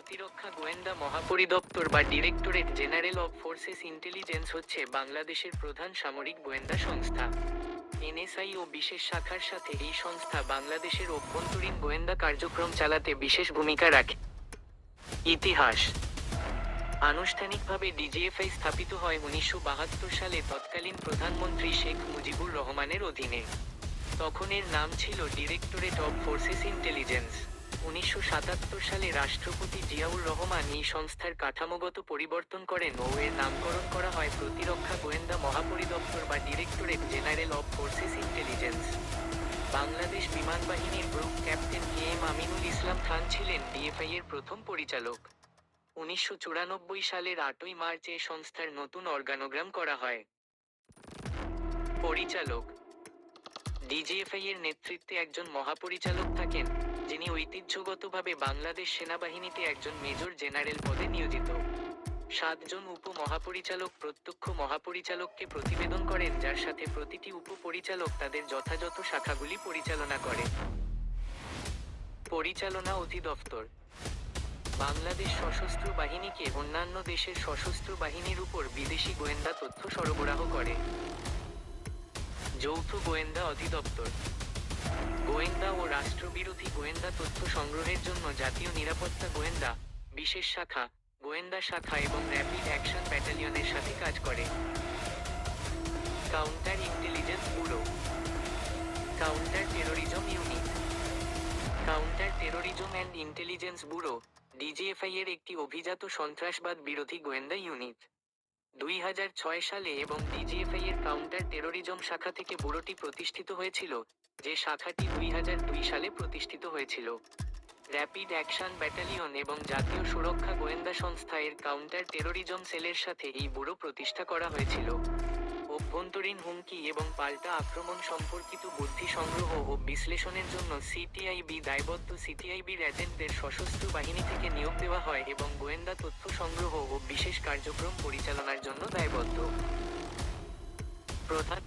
প্রতিরক্ষা গোয়েন্দা মহাপরিদপ্তর বা directorate general of forces intelligence হচ্ছে বাংলাদেশের প্রধান সামরিক গোয়েন্দা সংস্থা। এনএসআই ও বিশেষ শাখার সাথে এই সংস্থা বাংলাদেশের অভ্যন্তরীণ গোয়েন্দা কার্যক্রম চালাতে বিশেষ ভূমিকা রাখে। ইতিহাস। আনুষ্ঠানিকভাবে ডিজিএফআই স্থাপিত হয় উনিশশো বাহাত্তর সালে তৎকালীন প্রধানমন্ত্রী শেখ মুজিবুর রহমানের অধীনে। তখন এর নাম ছিল ডিরেক্টরেট অফ ফোর্সেস ইন্টেলিজেন্স। উনিশশো সাতাত্তর সালে রাষ্ট্রপতি জিয়াউর রহমান এই সংস্থার কাঠামোগত পরিবর্তন করেন ও এর নামকরণ করা হয় প্রতিরক্ষা গোয়েন্দা মহাপরিদপ্তর বা directorate general of forces intelligence. Bangladesh বিমান বাহিনীর group captain K M Aminul Islam Khan ছিলেন ডিএফআই এর প্রথম পরিচালক। উনিশশো চুরানব্বই সালের আটই মার্চ এ সংস্থার নতুন অর্গানোগ্রাম করা হয়। পরিচালক ডিজিএফআই এর নেতৃত্বে একজন মহাপরিচালক থাকেন, যিনি ঐতিহ্যগতভাবে বাংলাদেশ সেনাবাহিনীতে একজন মেজর জেনারেল পদে নিয়োজিত। সাতজন উপ মহাপরিচালক প্রত্যক্ষ মহাপরিচালককে প্রতিবেদন করেন, যার সাথে প্রতিটি উপপরিচালক তাদের যথাযথ শাখাগুলি পরিচালনা করে। পরিচালনা অধিদপ্তর। বাংলাদেশ সশস্ত্র বাহিনীকে অন্যান্য দেশের সশস্ত্র বাহিনীর উপর বিদেশি গোয়েন্দা তথ্য সরবরাহ করে। যৌথ গোয়েন্দা অধিদপ্তর। গোয়েন্দা ও রাষ্ট্রবিরোধী গোয়েন্দা তথ্য সংগ্রহের জন্য জাতীয় নিরাপত্তা গোয়েন্দা, বিশেষ শাখা, গোয়েন্দা শাখা এবং র্যাপিড অ্যাকশন ব্যাটালিয়নের সাথে কাজ করে। Counter intelligence bureau counter terrorism unit counter terrorism and intelligence bureau DGFI এর একটি অভিজাত সন্ত্রাসবাদ বিরোধী গোয়েন্দা ইউনিট দুই হাজার ছয় সালে এবং ডিজিএফআই এর কাউন্টার টেরোরিজম শাখা থেকে ব্যুরোটি প্রতিষ্ঠিত হয়েছিল, যে শাখাটি দুই হাজার দুই সালে প্রতিষ্ঠিত হয়েছিল। র্যাপিড অ্যাকশন ব্যাটালিয়ন এবং জাতীয় সুরক্ষা গোয়েন্দা সংস্থা এর কাউন্টার টেরোরিজম সেলের সাথে এই ব্যুরো প্রতিষ্ঠা করা হয়েছিল। অভ্যন্তরীণ হুমকি এবং পাল্টা আক্রমণ সম্পর্কিত বুদ্ধি সংগ্রহ ও বিশ্লেষণের জন্য সিটিআইবি দায়বদ্ধ সিটিআইবির এজেন্টদের সশস্ত্র বাহিনী থেকে নিয়োগ দেওয়া হয় এবং গোয়েন্দা তথ্য সংগ্রহ ও বিশেষ কার্যক্রম পরিচালনার জন্য দায়বদ্ধ। প্রধান